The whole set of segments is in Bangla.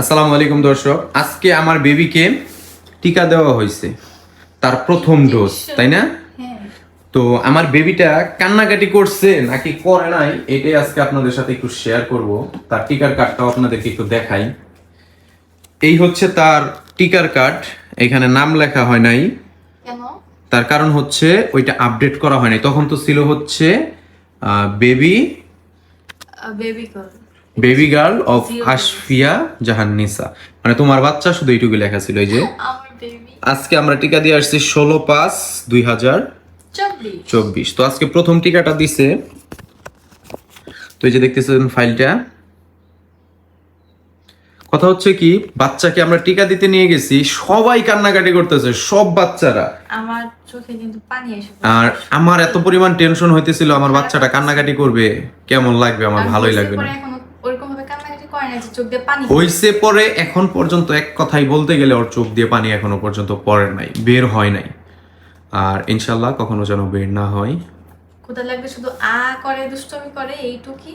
আসসালামু আলাইকুম দর্শক। আজকে আমার বেবিকে টিকা দেওয়া হয়েছে। তার প্রথম ডোজ তাই না? হ্যাঁ। তো আমার বেবিটা কান্নাকাটি করছে নাকি করে নাই এটাই আজকে আপনাদের সাথে একটু শেয়ার করব। তার টিকার কার্ডটাও আপনাদেরকে একটু দেখাই। এই হচ্ছে তার টিকার কার্ড এখানে নাম লেখা হয় নাই। তার কারণ হচ্ছে ওইটা আপডেট করা হয় নাই। তখন তো ছিল হচ্ছে baby baby girl baby girl of Ashfia Jahan Nisa মানে তোমার বাচ্চা শুধু এইটুকু লেখা ছিল এই যে। আজকে আমরা টিকা দিয়ে আসছি ষোলো পাঁচ দুই হাজার চব্বিশ। চব্বিশ। তো আজকে প্রথম টিকাটা দিছে। তো এই যে দেখতেছেন ফাইলটা। কথা হচ্ছে কি বাচ্চাকে আমরা টিকা দিতে নিয়ে গেছি সবাই কান্নাকাটি করতেছে সব বাচ্চারা। আমার চোখে কিন্তু পানি এসে আর আমার এত পরিমাণ টেনশন হইতেছিল আমার বাচ্চাটা কান্নাকাটি করবে কেমন লাগবে আমার ভালোই লাগবে না এখনও ওরকম ভাবে কান্নাকাটি করে না যে চোখ দিয়ে পানি হইছে পরে এখন পর্যন্ত এক কথাই বলতে গেলে ওর চোখ দিয়ে পানি এখনও পর্যন্ত পড়ে নাই বের হয় নাই। আর ইনশাল্লাহ কখনো যেন বের না হয়। কোথা লাগবে শুধু আ করে দুষ্টমি করে এইটুকি।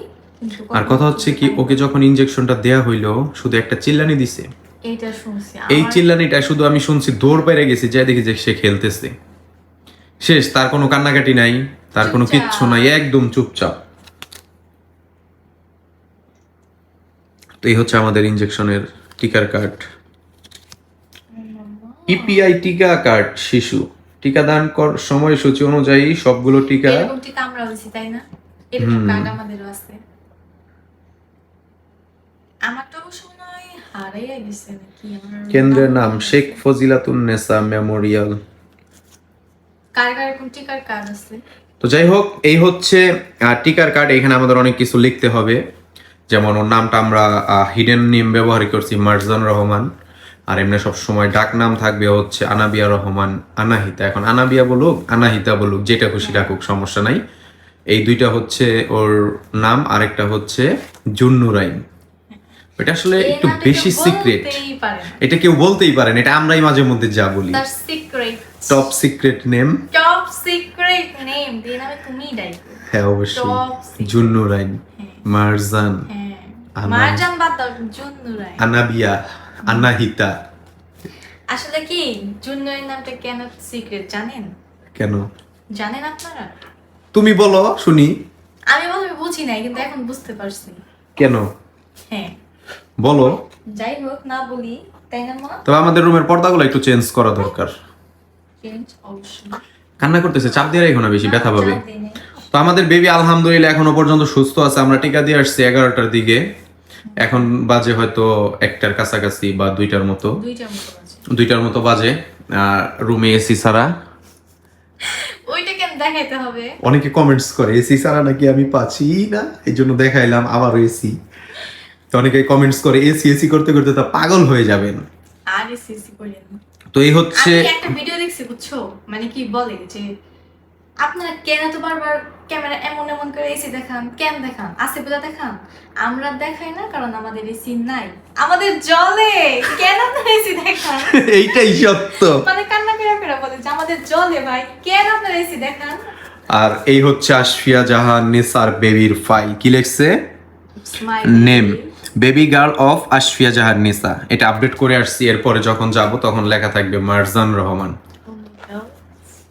আর কথা হচ্ছে কি ওকে যখন ইনজেকশনটা দেয়া হইল শুধু একটা চিল্লানি দিছে। এইটা শুনছি। এই চিল্লানিটা শুধু আমি শুনছি দৌড় পেরে গেছি যাই দেখি যে সে খেলতেছে। শেষ তার কোনো কান্নাকাটি নাই তার কোনো কিচ্ছু নাই একদম চুপচাপ। তো এই হচ্ছে আমাদের ইনজেকশনের টিকার কার্ড ইপিআই টিকা কার্ড শিশু। টিকাদান কর সময়সূচি অনুযায়ী সবগুলো টিকা এরকম টিকা আমরা হয়েছি তাই না? এরকম কার্ড আমাদেরও আছে। আমার তো কেন্দ্রের নাম শেখ মেমোরিয়াল। টিকার কার্ড আছে? তো যাই হোক এই হচ্ছে টিকার কার্ড এখানে আমাদের অনেক কিছু লিখতে হবে। যেমন ওর নামটা আমরা হিডেন নেম ব্যবহার করছি মার্জান রহমান। আর এমনি সব সময় ডাক নাম থাকবে হচ্ছে আনাবিয়া রহমান আনাহিতা। এখন আনাবিয়া বলুক আনাহিতা বলুক যেটা খুশি ডাকুক সমস্যা নাই। এই দুইটা হচ্ছে ওর নাম আরেকটা হচ্ছে জুন্নুরাইন। এটা আসলে একটু বেশি সিক্রেট। এটা কেউ বলতেই পারেন এটা আমরাই মাঝে মধ্যে যা বলি। Top secret name top secret name দিয়ে নামে তুমি ডাইকো। হ্যাঁ অবশ্যই। জুন্নুরাইন। মারজান মারজান বাদ দাও আনাবিয়া আনাহিতা আসলে কি জুন্নুরের নামটা কেন সিক্রেট জানেন কেন জানেন আপনারা তুমি বলো শুনি আমি বলতে বুঝি নাই কিন্তু এখন বুঝতে পারছি কেন হ্যাঁ বলো যাই হোক না বলি তাই না মা তবে আমাদের রুমের পর্দাগুলো একটু চেঞ্জ করা দরকার চেঞ্জ অবশ্যই কান্না করতেছে চাপ দিয়ে রাখো না বেশি ব্যথা পাবে আমাদের বেবি আলহামদুলিল্লাহ এখনও পর্যন্ত সুস্থ আছে। আমরা টিকা দিয়ে আসছি এগারোটার দিকে। এখন বাজে হয়তো একটার কাছাকাছি বা দুইটার মতো। দুইটার মতো বাজে। রুমে এসি ছাড়া। অনেকে কমেন্টস করে এসি ছাড়া নাকি আমি পাচ্ছি না? এই জন্য দেখাইলাম আবার এসি অনেকে কমেন্টস করে এসি এসি করতে করতে তা পাগল হয়ে যাবেন। আরে সিসি করেন তো এই হচ্ছে একটা ভিডিও দেখছি বুঝছ? মানে কি বলে যে আপনারা কেন তো বারবার ক্যামেরা এমন এমন করে এসি দেখান? কেন দেখান? আসে বলে দেখান? আমরা দেখাই না কারণ আমাদের এসি নাই। আমাদের জলে! কেন আপনারা এসি দেখান? এইটাই সত্য। মানে কান্না করে করে বলে যে আমাদের জলে ভাই কেন আপনারা এসি দেখান? আর এই হচ্ছে আশফিয়া জাহান নিসার বেবির ফাইল কি লিখছে. Name baby girl of Ashfia Jahan Nisa. এটা আপডেট করে আসছি এরপরে যখন যাব তখন লেখা থাকবে মারজান রহমান।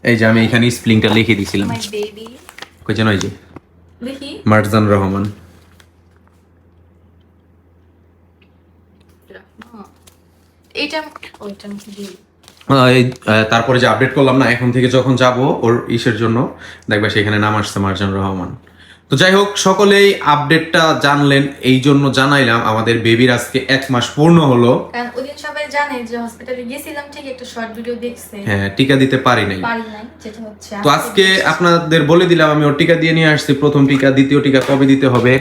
এই যে আমি এখানে স্প্লিংটা লিখে দিয়েছিলাম. কই যেন এই যে দেখি মারজান রহমান। আহ, তারপরে যে আপডেট করলাম না এখন থেকে যখন যাব ওর ইসের জন্য দেখবে সেখানে নাম আসছে মারজান রহমান। তো যাই হোক সকলেই আপডেটটা জানলেন এই জন্য জানাইলাম আমাদের বেবির আজকে এক মাস পূর্ণ হলো। কারণ ওদিন সবাই জানে যে হসপিটালে গেছিলাম ঠিক একটা শর্ট ভিডিও দেখছে। হ্যাঁ টিকা দিতে পারি নাই। পারি নাই যেটা হচ্ছে তো আজকে আপনাদের বলে দিলাম আমি ওর টিকা দিয়ে নিয়ে আসছি প্রথম টিকা দ্বিতীয় টিকা কবে দিতে হবে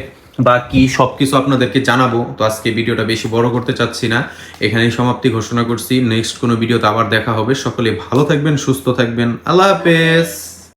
বা কি সবকিছু আপনাদেরকে জানাব। তো আজকে ভিডিওটা বেশি বড় করতে চাচ্ছি না এখানেই সমাপ্তি ঘোষণা করছি নেক্সট কোনো ভিডিওতে আবার দেখা হবে। সকলে ভালো থাকবেন সুস্থ থাকবেন আল্লাহ হাফেজ।